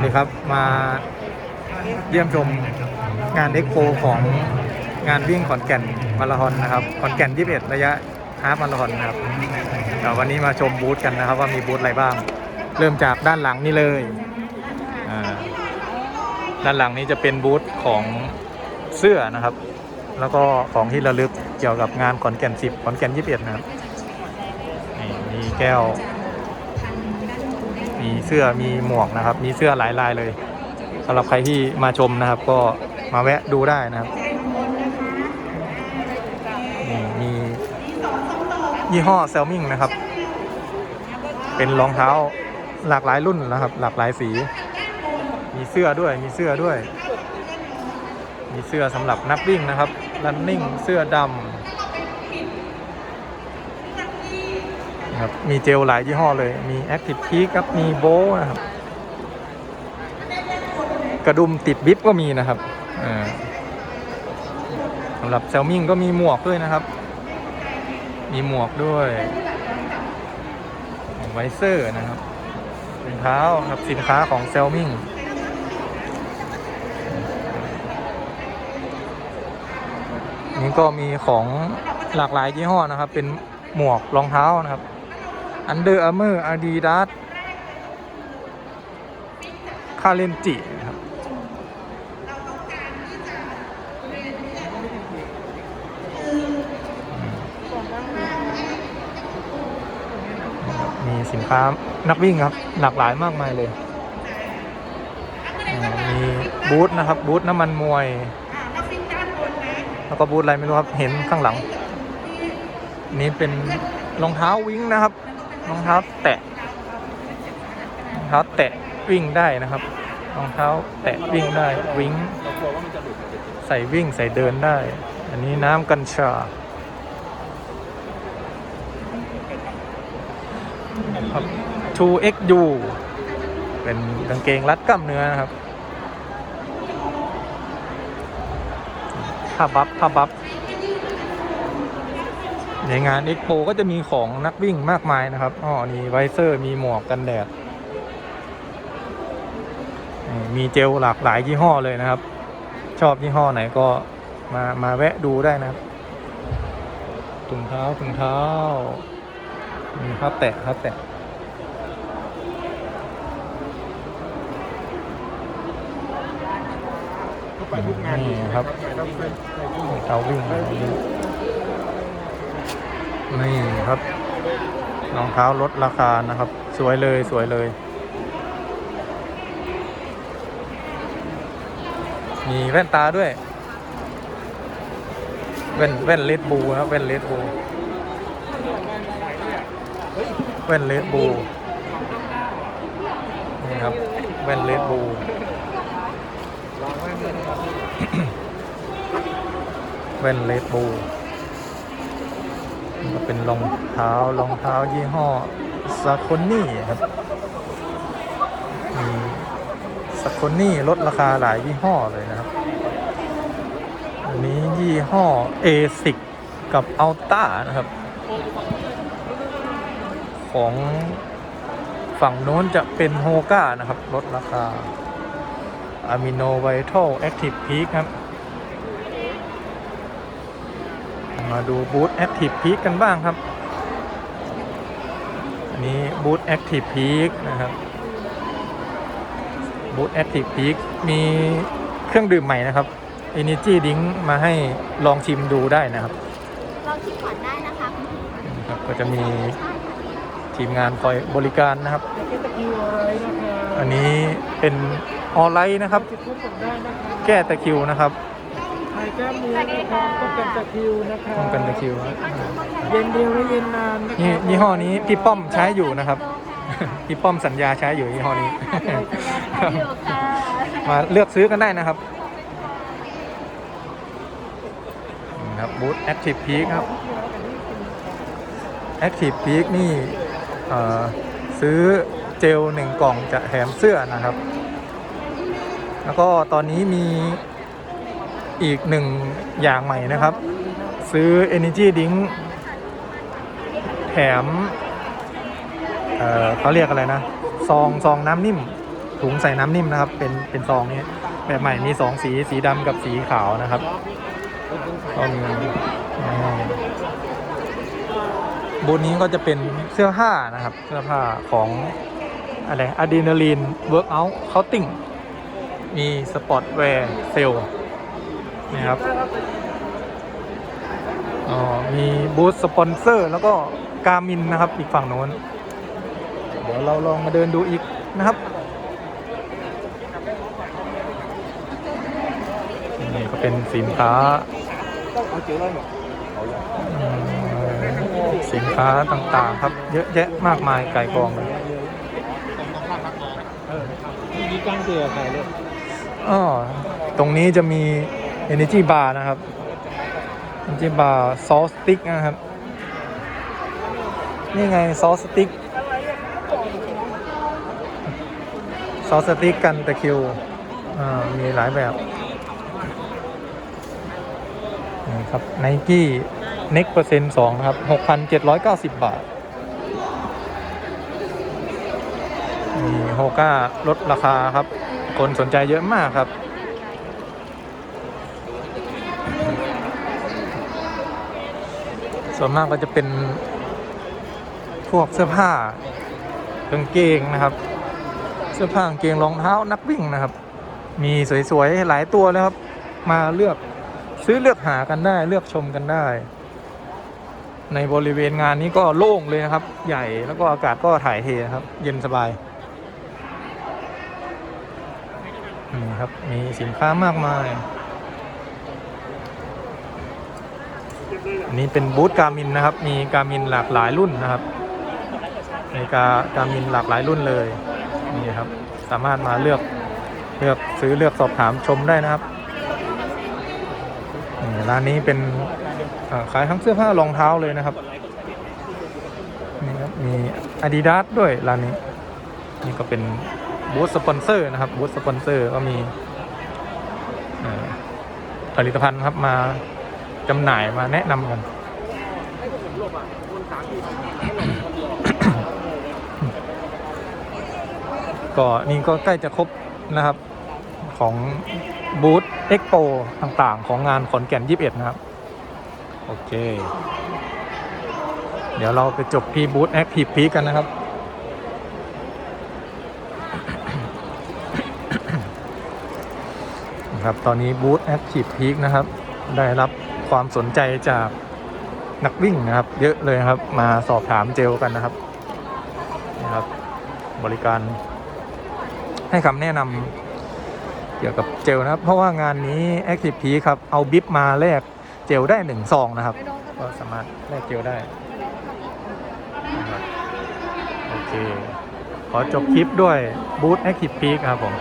วัสดีครับมาเยี่ยมชมงานเอ็กโปของงานวิ่งขอนแก่นมาราธอนนะครับขอนแก่น 21 ระยะฮาฟมาราธอนนะครับเดี๋ยววันนี้มาชมบูธกันนะครับว่ามีบูธอะไรบ้าง เริ่มจากด้านหลังนี่เลยด้านหลังนี้จะเป็นบูธของเสื้อนะครับ แล้วก็ของที่ระลึกเกี่ยวกับงานขอนแก่น 10 ขอนแก่น 21 นะครับนี่มีแก้ว มีเสื้อมีหมวกนะครับ มีเสื้อหลายลายเลยสำหรับใครที่มาชมนะครับ ก็มาแวะดูได้นะครับนี่มียี่ห้อเซลมิงนะครับ เป็นรองเท้าหลากหลายรุ่นนะครับ หลากหลายสี มีเสื้อด้วยมีเสื้อด้วย มีเสื้อสำหรับนักวิ่งนะครับ running เสื้อดำนะ ครับ มีเจลหลายยี่ห้อเลย มี Active Peak ครับ มีโบนะครับ กระดุมติดบิ๊บก็มีนะครับสำหรับเซลมิงก็มีหมวกด้วยนะครับ มีหมวกด้วยไวเซอร์นะครับรองเท้าครับสินค้าของเซลมิงนี่ก็มีของหลากหลายยี่ห้อนะครับ เป็นหมวกรองเท้านะครับ Under Armour Adidas คาเลนจินะครับมีสินค้านักวิ่งครับ หลากหลายมากมายเลย มีบูธนะครับ บูธน้ำมันมวย แล้วก็บูธอะไรไม่รู้ครับ เห็นข้างหลัง นี่เป็นรองเท้าวิ่งนะครับ รองเท้าแตะรองเท้าแตะวิ่งได้นะครับรองเท้าแตะวิ่งได้วิ่งใส่วิ่งใส่เดินได้ อันนี้น้ำกัญชาครับ 2XU เป็นกางเกงรัดกล้ามเนื้อนะครับผ้าบัฟผ้าบัฟ ในงานเอ็กโปก็จะมีของนักวิ่งมากมายนะครับอ๋อนี่ไวเซอร์มีหมวกกันแดดนี่มีเจลหลากหลายยี่ห้อเลยนะครับ ชอบยี่ห้อไหนก็มามาแวะดูได้นะครับถุงเท้าถุงเท้ามีครับแตะครับแตะไปทุกงานนี่ครับเท้าวิ่ง นี่ครับรองเท้าลดราคานะครับ สวยเลยสวยเลย มีแว่นตาด้วย แว่นแว่นเลดบูครับแว่นเลดบูแว่นเลดบูนี่ครับแว่นเลดบูแว่นเลดบู เป็นรองเท้ารองเท้ายี่ห้อซา c คนี่ครับมีซาคนี่ลดราคาหลายยี่ห้อเลยนะครับ อันนี้ยี่ห้อเอซิกกับอัลต้านะครับ ของฝั่งโน้นจะเป็นโฮก้านะครับ ลดราคาอะมิโนไวทัลแอคทีฟพีคครับ มาดูบูธ Active Peak กันบ้างครับ อันนี้บูธ Active Peak นะครับบูธ Active Peak มีเครื่องดื่มใหม่นะครับ Energy Drink มาให้ลองชิมดูได้นะครับ ลองชิมก่อนได้นะคะคุณพี่นะครับก็จะมีทีมงานคอยบริการนะครับตะคิวอะไรนะคะอันนี้เป็นออนไลน์นะครับจะพูดผมได้นะคะแก้ตะคริวนะครับ ไข่แก้มเนื้อนะคะป้องกันตะคริวนะคะป้องกันตะคริวครับเย็นเดียวและเย็นนานนะนี่คะยี่ห้อนี้พี่ป้อมใช้อยู่นะครับ พี่ป้อมสัญญาใช้อยู่ยี่ห้อนี้อยู่ค่ะมาเลือกซื้อกันได้นะครับนี่ครับบูธ Active Peak ครับ Active Peak นี่เอ่อซื้อเจลหนึ่งกล่องจะแถมเสื้อนะครับ แล้วก็ตอนนี้มี อีกหนึ่งอย่างใหม่นะครับ ซื้อ Energy Drink แถมเเขาเรียกอะไรนะ ซองซองน้ำนิ่ม ถุงใส่น้ำนิ่มนะครับ เป็นเป็นซองนี้แบบใหม่มีสองสีสีดำกับสีขาวนะครับก็มีอ่าบูธนี้ก็จะเป็นเสื้อผ้านะครับ เสื้อผ้าของอะไรอะดรีนาลีนเวิร์กอัลเคาติ้งมีสปอร์ตแวร์เซล นะครับอ๋อมีบูธสปอนเซอร์ แล้วก็กามินนะครับ อีกฝั่งโน้น เดี๋ยวเราลองมาเดินดูอีกนะครับนี่ก็เป็นสินค้าอืมสินค้าต่างๆ ครับ เยอะแยะมากมายไก่กองเลยมีกั้งเกลือใครเลยอ้อตรงนี้จะมี Energy Bar นะครับ Energy Bar ซอสติ๊กนะครับ นี่ไงซอสติ๊กซอสติ๊กกันตะคิวอ่ามีหลายแบบนี่ครับไนกี้เน็กเปอร์เซ็นต์สองนะครับหกพันเจ็ดร้อยเก้าสิบบาทนี่โฮก้าลดราคาครับ คนสนใจเยอะมากครับ ส่วนมากก็จะเป็นพวกเสื้อผ้ากางเกงนะครับ เสื้อผ้ากางเกงรองเท้านักวิ่งนะครับ มีสวยๆหลายตัวเลยครับ มาเลือกซื้อเลือกหากันได้เลือกชมกันได้ ในบริเวณงานนี้ก็โล่งเลยนะครับ ใหญ่แล้วก็อากาศก็ถ่ายเทนครับ เย็นสบายนี่ครับมีสินค้ามากมาย อันนี้เป็นบูธการมินนะครับ มีการมินหลากหลายรุ่นนะครับในกาการมินหลากหลายรุ่นเลยนี่ครับ สามารถมาเลือกเลือกซื้อเลือกสอบถามชมได้นะครับร้านนี้เป็นขายทั้งเสื้อผ้ารองเท้าเลยนะครับนี่ครับมี Adidas ด้วยร้านนี้ นี่ก็เป็นบูธสปอนเซอร์นะครับบูธสปอนเซอร์ก็มีผลิตภัณฑ์ครับมา จำหน่ายมาแนะนำกันก็นี่ก็ใกล้จะครบนะครับของบูธเอ็กโปต่างๆ ของงานขอนแก่น 21 นะครับ โอเค เดี๋ยวเราไปจบที่บูธแอคทีฟพีกันนะครับนะครับ ตอนนี้บูธแอคทีฟพีนะครับ ได้รับ ความสนใจจากนักวิ่งนะครับ เยอะเลยครับ มาสอบถามเจลกันนะครับนะครับ บริการ ให้คำแนะนำเกี่ยวกับเจลนะครับ เพราะว่างานนี้ Active P ครับ เอาบิบมาแลกเจลได้หนึ่งซองนะครับ ก็สามารถแลกเจลได้โอเค ขอจบคลิปด้วยบูธ Active P ครับผม